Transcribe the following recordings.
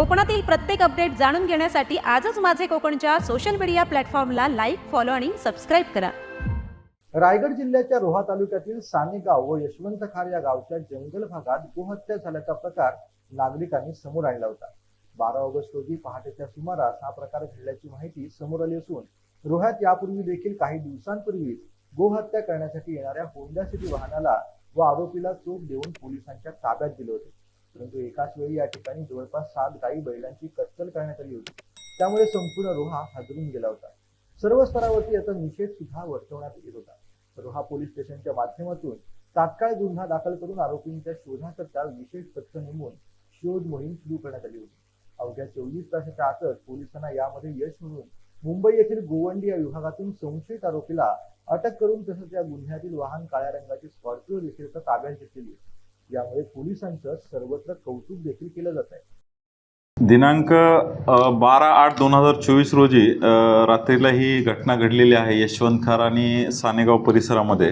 कोकणातील प्रत्येक अपडेट जाणून घेण्यासाठी आजच माझे कोकणच्या सोशल मीडिया प्लॅटफॉर्मला लाईक फॉलो आणि सबस्क्राईब करा. रायगड जिल्ह्याच्या रोहा तालुक्यातील सानेगाव व यशवंत खार या गावच्या जंगल भागात गोहत्या झाल्याचा प्रकार नागरिकांनी समोर आणला होता. बारा ऑगस्ट रोजी पहाटेच्या सुमारास हा प्रकार घडल्याची माहिती समोर आली असून रोह्यात यापूर्वी देखील काही दिवसांपूर्वी गोहत्या करण्यासाठी येणाऱ्या होंडा सिटी वाहनाला व आरोपीला चोख देऊन पोलिसांच्या ताब्यात दिले होते. परंतु एकाच वेळी या ठिकाणी जवळपास सात गायी बैलांची कत्तल करण्यात आली होती. त्यामुळे संपूर्ण रोहा हादरून गेला होता. सर्व स्तरावरती याचा निषेध सुद्धा वर्तवण्यात येत होता. रोहा पोलीस स्टेशनच्या माध्यमातून तात्काळ गुन्हा दाखल करून आरोपींच्या शोधाकरता विशेष पथक नेमून शोध मोहीम सुरू करण्यात आली होती. अवघ्या चोवीस तासाच्या आतच पोलिसांना यामध्ये यश मिळून मुंबई येथील गोवंडी या विभागातून संशयित आरोपीला अटक करून तसंच या गुन्ह्यातील वाहन काळ्या रंगाची स्कॉर्पिओ देखील ताब्यात घेतलेली यामुळे पोलिसांचं सर्वत्र कौतुक देखील केलं जात आहे दिनांक बारा आठ दोन हजार चोवीस रोजी रात्रीला ही घटना घडलेली आहे यशवंतखार आणि सानेगाव परिसरामध्ये.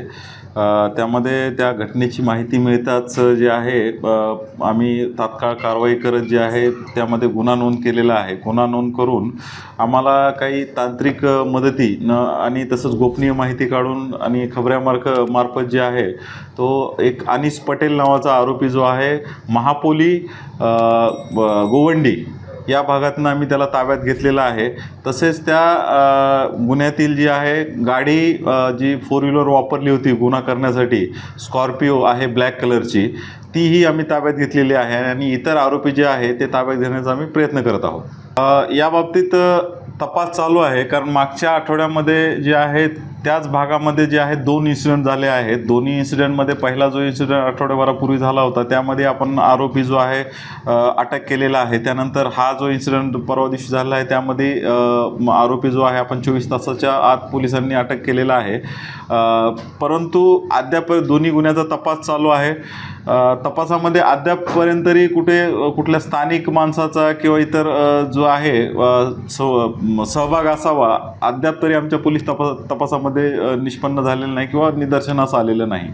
त्यामध्ये त्या घटनेची माहिती मिळताच जे आहे आम्ही तात्काळ कारवाई करत जे आहे त्यामध्ये गुन्हा नोंद केलेला आहे. गुन्हा नोंद करून आम्हाला काही तांत्रिक मदती न आणि तसंच गोपनीय माहिती काढून आणि खबऱ्यामार्क मार्फत जे आहे तो एक अनिस पटेल नावाचा आरोपी जो आहे महापोली गोवंडी या भागातनं आम्ही त्याला ताब्यात घेतलेला आहे. तसेच त्या गुन्ह्यातील जी आहे गाडी जी फोर व्हीलर वापरली होती गुन्हा करण्यासाठी स्कॉर्पिओ आहे ब्लॅक कलरची तीही आम्ही ताब्यात घेतलेली आहे आणि इतर आरोपी जे आहे ते ताब्यात घेण्याचा आम्ही प्रयत्न करत आहोत. याबाबतीत या बाबतीत तपास चालू आहे कारण मागच्या आठवड्यामध्ये जे आहेत त्याच भागामध्ये जे आहे दोन इन्सिडेंट झाले आहेत. दोन्ही इन्सिडेंटमध्ये पहिला जो इन्सिडेंट आठवड्याभरापूर्वी झाला होता त्यामध्ये आपण आरोपी जो आहे अटक केलेला आहे. त्यानंतर हा जो इन्सिडेंट परवा दिवशी झाला आहे त्यामध्ये आरोपी जो आहे आपण चोवीस तासाच्या आत पोलिसांनी अटक केलेला आहे. परंतु अद्याप दोन्ही गुन्ह्याचा तपास चालू आहे. तपासामध्ये अद्यापपर्यंत तरी कुठे कुठल्या स्थानिक माणसाचा किंवा इतर जो आहे सहभाग असावा अद्याप तरी आमच्या पोलीस तपास तपासामध्ये अ, निष्पन्न झालेलं नाही किंवा निदर्शनास आलेलं नाही.